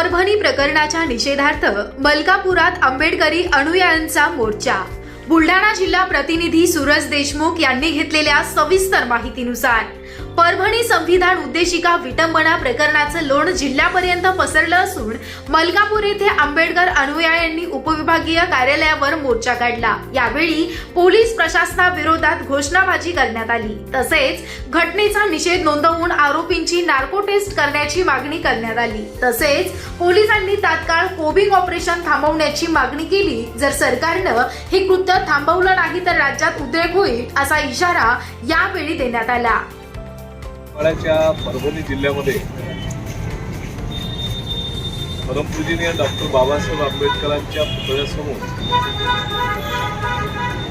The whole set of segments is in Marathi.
परभणी प्रकरणाच्या निषेधार्थ मलकापुरात आंबेडकरी अनुयायांचा मोर्चा. बुलढाणा जिल्हा प्रतिनिधी सूरज देशमुख यांनी घेतलेल्या सविस्तर माहितीनुसार परभणी संविधान उद्देशिका विटंबना प्रकरणाचं लोण जिल्ह्यापर्यंत पसरलं असून मलकापूर येथे आंबेडकर अनुयायांनी उपविभागीय कार्यालयावर मोर्चा काढला. यावेळी पोलीस प्रशासनाविरोधात घोषणाबाजी करण्यात आली. तसेच घटनेचा निषेध नोंदवून आरोपींची नार्को टेस्ट करण्याची मागणी करण्यात आली. तसेच पोलिसांनी तात्काळ कोबिंग ऑपरेशन थांबवण्याची मागणी केली. जर सरकारनं हे कृत्य थांबवलं नाही तर राज्यात उद्रेक होईल असा इशारा यावेळी देण्यात आला. मराठवाड्याच्या परभणी जिल्ह्यामध्ये परमपूजनीय डॉक्टर बाबासाहेब आंबेडकरांच्या पुतळ्यासमोर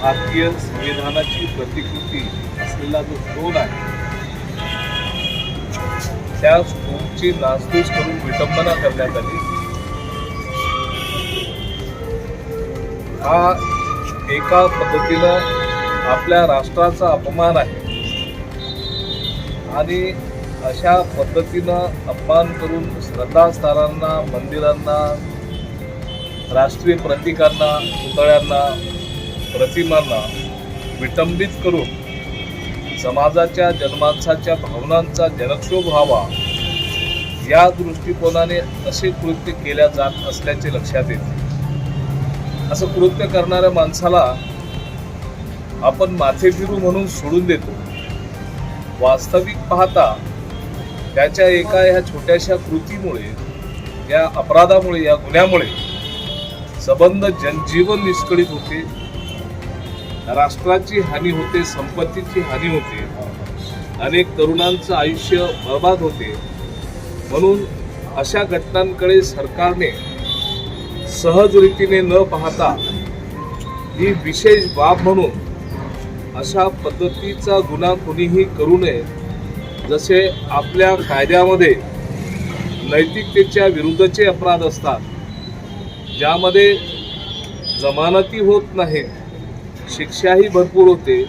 भारतीय संविधानाची प्रतिकृती असलेला जो स्टोन आहे त्या स्टोनची नासधूस करून विटंबना करण्यात आली. हा एका पद्धतीनं आपल्या राष्ट्राचा अपमान आहे. आणि अशा पद्धतीनं अपमान करून श्रद्धास्थानांना मंदिरांना राष्ट्रीय प्रतीकांना पुतळ्यांना प्रतिमांना विटंबित करून समाजाच्या जनमानसाच्या भावनांचा जनक्षोभ व्हावा या दृष्टिकोनाने असे कृत्य केल्या जात असल्याचे लक्षात येते. असं कृत्य करणाऱ्या माणसाला आपण माथे फिरू म्हणून सोडून देतो. वास्तविक पाहता त्याच्या एका ह्या छोट्याशा कृतीमुळे या अपराधामुळे या गुन्ह्यामुळे सबंध जनजीवन निष्कळीत होते. राष्ट्राची हानी होते संपत्तीची हानी होते. अनेक तरुणांचं आयुष्य बर्बाद होते. म्हणून अशा घटनांकडे सरकारने सहज रीतीने न पाहता ही विशेष बाब म्हणून अशा पद्धतीचा गुन्हा कोणीही करू नये. जसे आपल्या कायद्यामध्ये नैतिकतेच्या विरुद्धचे अपराध असतात. ज्यामध्ये जमानती होत नाहीत शिक्षाही भरपूर होते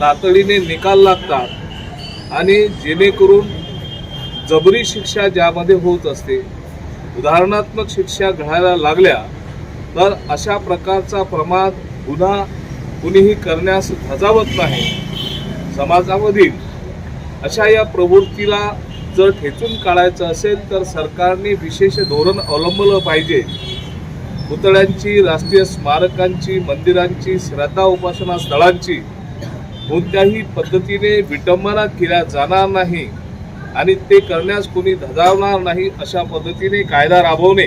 तातडीने निकाल लागतात आणि जेणेकरून जबरी शिक्षा ज्यामध्ये होत असते उदाहरणात्मक शिक्षा घडायला लागल्या तर अशा प्रकारचा प्रमाद गुन्हा कुणीही करण्यास धजावत नाही. समाजामधील अशा या प्रवृत्तीला जर ठेचून काढायचं असेल तर सरकारने विशेष धोरण अवलंबलं पाहिजे. पुतळ्यांची राष्ट्रीय स्मारकांची मंदिरांची श्रद्धा उपासना स्थळांची कोणत्याही पद्धतीने विटंबना केल्या जाणार नाही आणि ते करण्यास कोणी धजावणार नाही अशा पद्धतीने कायदा राबवणे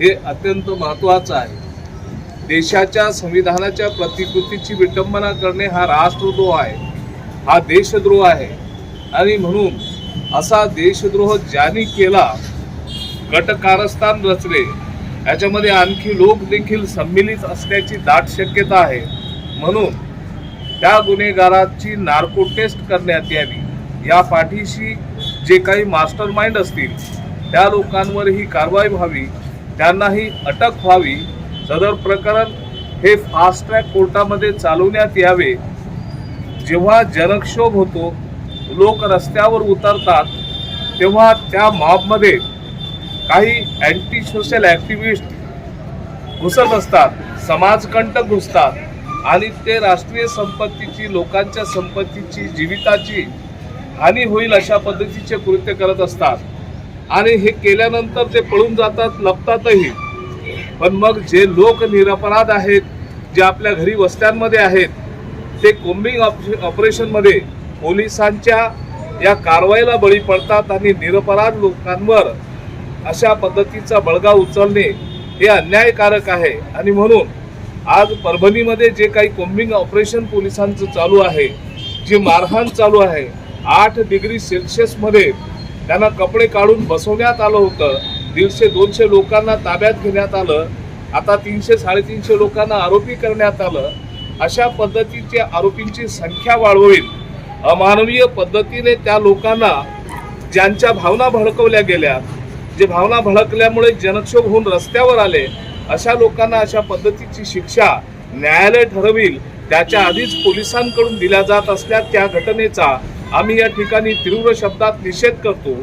हे अत्यंत महत्त्वाचं आहे. देशाच्या संविधानाच्या प्रतिकृतीची विटंबना करणे हा राष्ट्रद्रोह आहे. हा देशद्रोह आहे. आणि म्हणून असा देशद्रोह ज्यांनी केला गटकारस्थान रचले याच्यामध्ये आणखी लोक देखील संमिलित असण्याची दाट शक्यता आहे. म्हणून त्या गुन्हेगाराची नार्को टेस्ट करण्यात यावी. या पाठीशी जे काही मास्टर माइंड असतील त्या लोकांवर ही कारवाई व्हावी. त्यांनाही अटक व्हावी. सदर प्रकरण हे फास्ट ट्रॅक कोर्टामध्ये चालवण्यात यावे. जेव्हा जनक्षोभ होतो लोक रस्त्यावर उतरतात तेव्हा त्या मॉबमध्ये काही अँटी सोशल ॲक्टिव्हिस्ट घुसत असतात समाजकंटक घुसतात आणि ते राष्ट्रीय संपत्तीची लोकांच्या संपत्तीची जीविताची हानी होईल अशा पद्धतीचे कृत्य करत असतात. आणि हे केल्यानंतर ते पळून जातात लपतातही. पण मग जे लोक निरपराध आहेत जे आपल्या घरी वस्त्यांमध्ये आहेत ते कोम्बिंग ऑपरेशनमध्ये पोलिसांच्या या कारवाईला बळी पडतात आणि निरपराध लोकांवर अशा पद्धतीचा बळगा उचलणे हे अन्यायकारक आहे. आणि म्हणून आज परभणीमध्ये जे काही कोम्बिंग ऑपरेशन पोलिसांचं चालू आहे जी मारहाण चालू आहे आठ डिग्री सेल्सिअसमध्ये त्यांना कपडे काढून बसवण्यात आलं होतं. दीडशे दोनशे लोकांना ताब्यात घेण्यात आलं. आता तीनशे साडेतीनशे लोकांना आरोपी करण्यात आलं. अशा पद्धतीच्या आरोपींची संख्या वाढवेल अमानवीय पद्धतीने त्या लोकांना ज्यांच्या भावना भडकवल्या गेल्या जे भावना भडकल्यामुळे जनक्षोभ होऊन रस्त्यावर आले अशा लोकांना अशा पद्धतीची शिक्षा न्यायालय ठरविल त्याच्या आधीच पोलिसांकडून दिल्या जात असल्या त्या घटनेचा आम्ही या ठिकाणी तीव्र शब्दात निषेध करतो.